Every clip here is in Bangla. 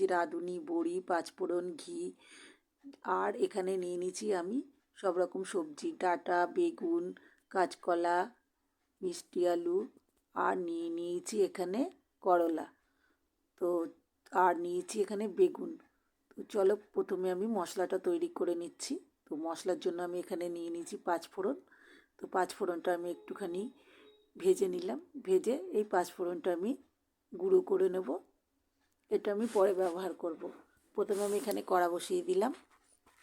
নিচ্ছি রাঁধুনি, বড়ি, পাঁচফোড়ন, ঘি। আর এখানে নিয়ে নিয়েছি আমি সব রকম সবজি, ডাঁটা, বেগুন, কাঁচকলা, মিষ্টি আলু। আর নিয়ে নিয়েছি এখানে করলা। তো আর নিয়েছি এখানে বেগুন। তো চলো প্রথমে আমি মশলাটা তৈরি করে নিচ্ছি। তো মশলার জন্য আমি এখানে নিয়ে নিয়েছি পাঁচফোড়ন। তো পাঁচফোড়নটা আমি একটুখানি ভেজে নিলাম। ভেজে এই পাঁচফোড়নটা আমি গুঁড়ো করে নেব। এটা আমি পরে ব্যবহার করব। প্রথমে আমি এখানে কড়া বসিয়ে দিলাম।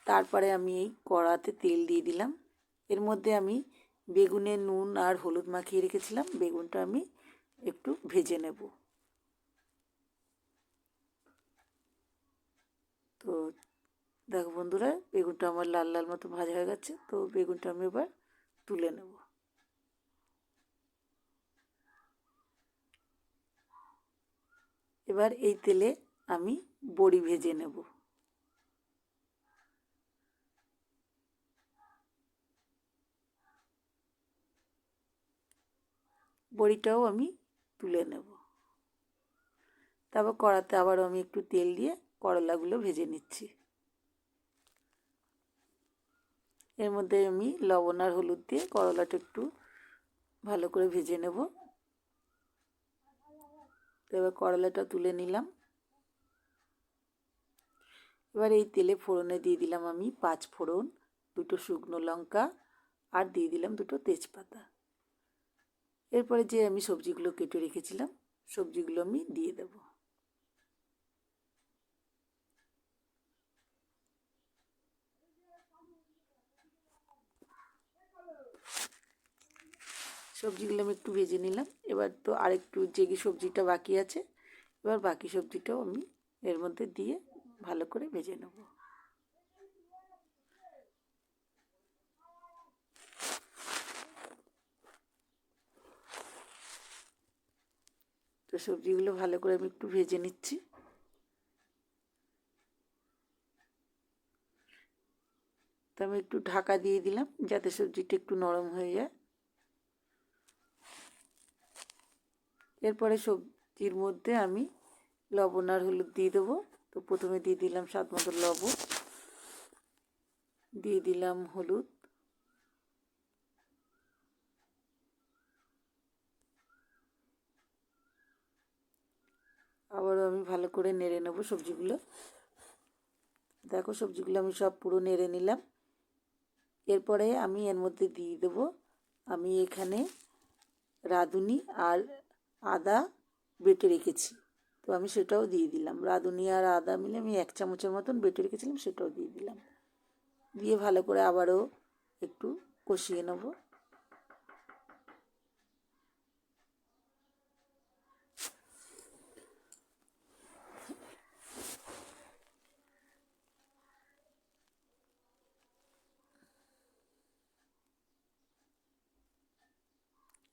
তারপরে আমি এই কড়াতে তেল দিয়ে দিলাম। এর মধ্যে আমি বেগুনে নুন আর হলুদ মাখিয়ে রেখেছিলাম। বেগুনটা আমি একটু ভেজে নেব। তো দেখো বন্ধুরা, বেগুনটা আমার লাল লাল মতো ভাজা হয়ে গেছে। তো বেগুনটা আমি এবার তুলে নেব। এবার এই তেলে আমি বড়ি ভেজে নেব। বড়িটাও আমি তুলে নেব। তারপর কড়াতে আবারও আমি একটু তেল দিয়ে করলাগুলো ভেজে নিচ্ছি। এর মধ্যে আমি লবণ আর হলুদ দিয়ে করলাটা একটু ভালো করে ভেজে নেব। তো এবার করলাটা তুলে নিলাম। এবার এই তেলে ফোড়নে দিয়ে দিলাম আমি পাঁচ ফোড়ন, দুটো শুকনো লঙ্কা আর দিয়ে দিলাম দুটো তেজপাতা। এরপরে যে আমি সবজিগুলো কেটে রেখেছিলাম, সবজিগুলো আমি দিয়ে দেব। সবজিগুলো আমি একটু ভেজে নিলাম। এবার তো আরেকটু যে সবজিটা বাকি আছে। এবার বাকি সবজিটাও আমি এর মধ্যে দিয়ে ভালো করে ভেজে নেব। তো সবজিগুলো ভালো করে আমি একটু ভেজে নিচ্ছি। তো আমি একটু ঢাকা দিয়ে দিলাম যাতে সবজিটা একটু নরম হয়ে যায়। এরপরে সবজির মধ্যে আমি লবণ আর হলুদ দিয়ে দেবো। তো প্রথমে দিয়ে দিলাম স্বাদ মতো লবণ, দিয়ে দিলাম হলুদ। আবারও আমি ভালো করে নেড়ে নেব সবজিগুলো। দেখো সবজিগুলো আমি সব পুরো নেড়ে নিলাম। এরপরে আমি এর মধ্যে দিয়ে দেবো আমি এখানে রাঁধুনি আর আদা বেটে রেখেছি। তো আমি সেটাও দিয়ে দিলাম। রাঁধুনি আর আদা মিলে আমি এক চামচের মতন বেটে রেখেছিলাম, সেটাও দিয়ে দিলাম। দিয়ে ভালো করে আবারও একটু কষিয়ে নেব।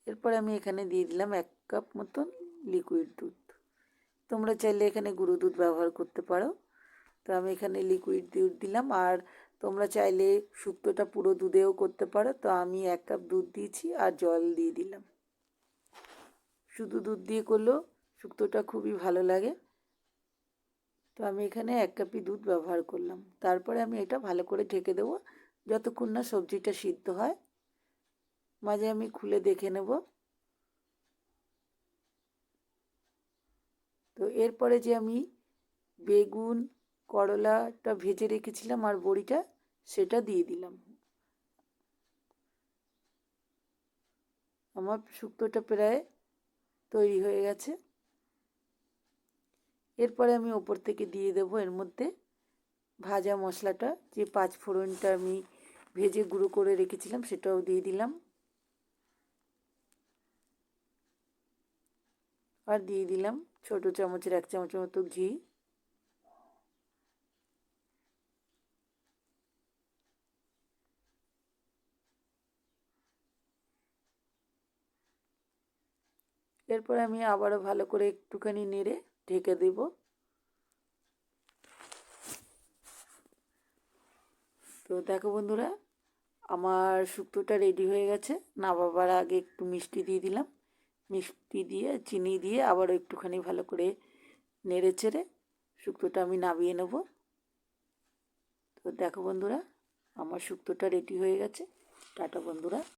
এরপরে আমি এখানে দিয়ে দিলাম এক কাপ মতন লিকুইড দুধ। তোমরা চাইলে এখানে গুঁড়ো দুধ ব্যবহার করতে পারো। তো আমি এখানে লিকুইড দুধ দিলাম আর তোমরা চাইলে শুক্তোটা পুরো দুধেও করতে পারো। তো আমি এক কাপ দুধ দিয়েছি আর জল দিয়ে দিলাম। শুধু দুধ দিয়ে করলেও শুক্তোটা খুবই ভালো লাগে। তো আমি এখানে এক কাপই দুধ ব্যবহার করলাম। তারপরে আমি এটা ভালো করে ঢেকে দেবো, যতক্ষণ না সবজিটা সিদ্ধ হয়। মাঝে আমি খুলে দেখে নেব। তো এরপরে যে আমি বেগুন করলাটা ভেজে রেখেছিলাম আর বড়িটা, সেটা দিয়ে দিলাম। আমার শুক্তোটা প্রায় তৈরি হয়ে গেছে। এরপরে আমি ওপর থেকে দিয়ে দেব এর মধ্যে ভাজা মশলাটা, যে পাঁচ ফোড়নটা আমি ভেজে গুঁড়ো করে রেখেছিলাম সেটাও দিয়ে দিলাম। আর দিয়ে দিলাম ছোটো চামচের এক চামচের মতো ঘি। এরপর আমি আবারও ভালো করে একটুখানি নেড়ে ঢেকে দেব। তো দেখো বন্ধুরা, আমার শুক্তোটা রেডি হয়ে গেছে। না বাবার আগে একটু মিষ্টি দিয়ে দিলাম। মিষ্টি দিয়ে, চিনি দিয়ে আবারও একটুখানি ভালো করে নেড়ে চেড়ে শুক্তোটা আমি নামিয়ে নেব। তো দেখো বন্ধুরা, আমার শুক্তোটা রেডি হয়ে গেছে। টাটা বন্ধুরা।